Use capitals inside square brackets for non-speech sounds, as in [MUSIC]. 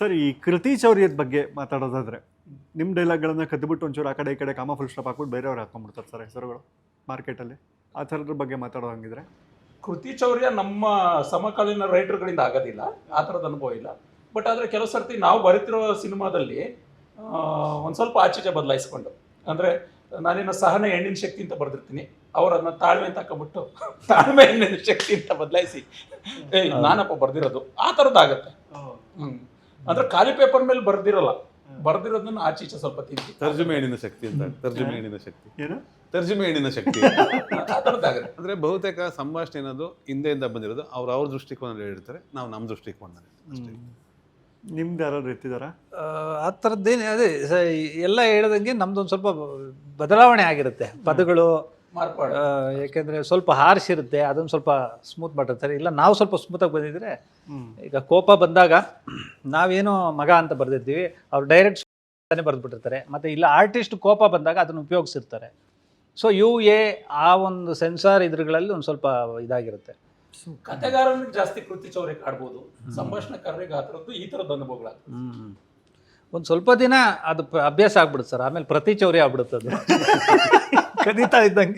Sir ಈ ಕೃತಿ ಚೌರ್ಯದ ಬಗ್ಗೆ ಮಾತಾಡೋದಾದ್ರೆ ನಿಮ್ಮ ಡೈಲಾಗ್ಗಳನ್ನ ಕದ್ದುಬಿಟ್ಟು ಒಂಚೂರು ಆ ಕಡೆ ಈ ಕಡೆ ಕಾಮ ಫುಲ್ ಸ್ಟಾಪ್ ಹಾಕ್ಬಿಟ್ಟು ಬೇರೆಯವ್ರು ಹಾಕೊಂಡ್ಬಿಡ್ತಾರೆ ಸರ್ ಹೆಸರುಗಳು ಮಾರ್ಕೆಟಲ್ಲಿ. ಆ ಥರದ್ರ ಬಗ್ಗೆ ಮಾತಾಡೋ ಹಂಗಿದ್ರೆ. ಕೃತಿ ಚೌರ್ಯ ನಮ್ಮ ಸಮಕಾಲೀನ ರೈಟರ್ಗಳಿಂದ ಆಗೋದಿಲ್ಲ ಆ ಥರದ ಅನುಭವ ಇಲ್ಲ. ಬಟ್ ಆದರೆ ಕೆಲವು ಸರ್ತಿ ನಾವು ಬರೀತಿರೋ ಸಿನಿಮಾದಲ್ಲಿ ಒಂದು ಸ್ವಲ್ಪ ಆಚೀಚೆ ಬದಲಾಯಿಸ್ಕೊಂಡು ಅಂದರೆ ನಾನೇನು ಸಹನೆ ಹೆಣ್ಣಿನ ಶಕ್ತಿ ಅಂತ ಬರೆದಿರ್ತೀನಿ ಅದನ್ನ ತಾಳ್ಮೆ ಅಂತ ಹಾಕೊಂಡ್ಬಿಟ್ಟು [LAUGHS] ತಾಳ್ಮೆ ಹೆಣ್ಣಿನ ಶಕ್ತಿ ಅಂತ ಬದಲಾಯಿಸಿ ಏ ನಾನಪ್ಪ ಬರೆದಿರೋದು ಆ ಥರದ್ದಾಗತ್ತೆ ಹ್ಮ್. ಅಂದ್ರೆ ಖಾಲಿ ಪೇಪರ್ ಮೇಲೆ ಬರ್ದಿರಲ್ಲ. ಬರ್ದಿರೋದನ್ನ ಆಚೀಚೆ ಸ್ವಲ್ಪ ತಿಂತಿ ತರ್ಜುಮೆ ಹೆಣ್ಣಿನ ಶಕ್ತಿ ಅಂತ ತರ್ಜುಮೆ ಹೆಣ್ಣಿನ ಶಕ್ತಿ? ಏನು? ತರ್ಜುಮೆ ಹೆಣ್ಣಿನ ಶಕ್ತಿ? [LAUGHS] ಅಂದ್ರೆ ಬಹುತೇಕ ಸಂಭಾಷಣೆ ಅನ್ನೋದು ಹಿಂದೆಯಿಂದ ಬಂದಿರೋದು ಅವ್ರು ಅವ್ರ ದೃಷ್ಟಿಕೋನದಲ್ಲಿ ಹೇಳ್ತಾರೆ ನಾವು ನಮ್ಮ ದೃಷ್ಟಿಕೋನದಲ್ಲಿ ಅಷ್ಟೇ. ನಿಮ್ದು ಯಾರಾದ್ರು ಎತ್ತಿದಾರ ಆ, ಆ ಥರದ್ದೇನು ಅದೇ ಸ- ಎಲ್ಲ ಹೇಳ್ದಂಗೆ ನಮ್ದೊಂದು ಸ್ವಲ್ಪ ಬದಲಾವಣೆ ಆಗಿರುತ್ತೆ. ಪದಗಳು ಮಾರ್ಪಾಡು. ಯಾಕೆಂದ್ರೆ ಸ್ವಲ್ಪ ಹಾರ್ಶ್ ಇರುತ್ತೆ ಅದನ್ನು ಸ್ವಲ್ಪ ಸ್ಮೂತ್ ಮಾಡಿರ್ತಾರೆ ಇಲ್ಲ ನಾವು ಸ್ವಲ್ಪ ಸ್ಮೂತಾಗಿ ಬಂದಿದ್ರೆ ಈಗ ಕೋಪ ಬಂದಾಗ ನಾವೇನೋ ಮಗ ಅಂತ ಬರೆದಿರ್ತೀವಿ ಅವ್ರು ಡೈರೆಕ್ಟ್ ಬರೆದ್ಬಿಟ್ಟಿರ್ತಾರೆ. ಮತ್ತೆ ಇಲ್ಲ ಆರ್ಟಿಸ್ಟ್ ಕೋಪ ಬಂದಾಗ ಅದನ್ನು ಉಪಯೋಗಿಸಿರ್ತಾರೆ. ಸೊ ಯು ಎ ಆ ಒಂದು ಸೆನ್ಸಾರ್ ಇದ್ರಗಳಲ್ಲಿ ಒಂದು ಸ್ವಲ್ಪ ಇದಾಗಿರುತ್ತೆ. ಕಥೆಗಾರನಿಗೆ ಜಾಸ್ತಿ ಕೃತಿ ಚೌರ್ಯ ಕಾಡ್ಬೋದು ಸಂಭಾಷಣೆಕಾರರಿಗೆ ಆ ಥರದ್ದು ಈ ಥರದ ಅನುಭವಗಳ ಒಂದು ಸ್ವಲ್ಪ ದಿನ ಅದು ಅಭ್ಯಾಸ ಆಗ್ಬಿಡುತ್ತೆ ಸರ್ ಆಮೇಲೆ ಪ್ರತಿ ಚೌರ್ಯ ಆಗ್ಬಿಡುತ್ತೆ ಅದು. [LAUGHS] Kadi tayo nang...